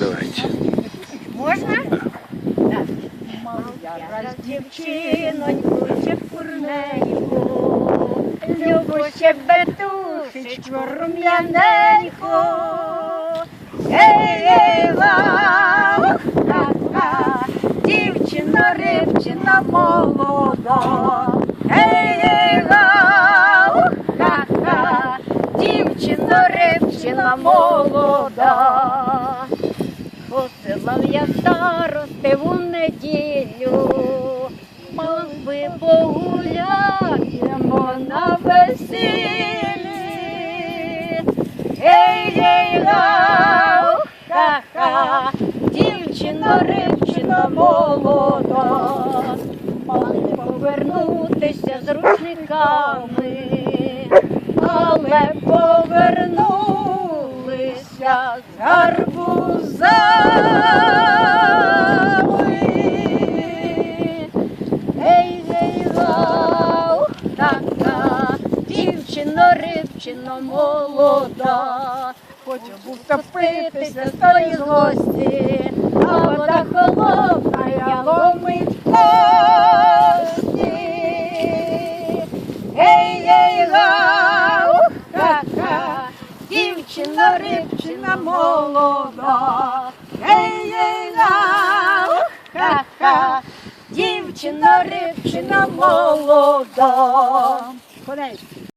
Давайте. Можна? Так. Я раз дівчиноньку чепурненьку, любу щебетушечку рум'яненьку. Ей, ей, ла, ха-ха, дівчина, рибчина молода. Ей, ей, ла, ха-ха, дівчина, рибчина молода. Посилав я старости у неділю, мав би погуляємо на весіллі. Ей, ей, гау, ха-ха, дівчина, рибчина молода, мали повернутися з рушниками, але повернулися з гарбузами. Ей, ей, лау, така, дівчина, рибчина молода. Хочу втопитися топитися з тої злості, а вода холодна, дівчина, рибчина молода. Ей, ей, гау, ха-ха, дівчина, рибчина молода.